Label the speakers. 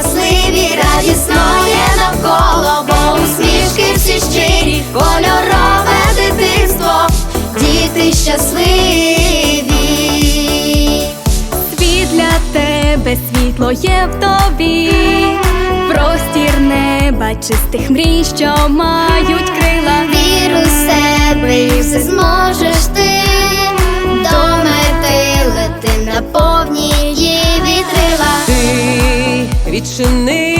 Speaker 1: щасливі, радісно є навколо, бо усмішки всі щирі, кольорове дитинство, діти щасливі.
Speaker 2: Світ для тебе світло є в тобі, простір неба, чистих мрій, що мають крила.
Speaker 1: Вір у себе і все зможеш
Speaker 3: відчини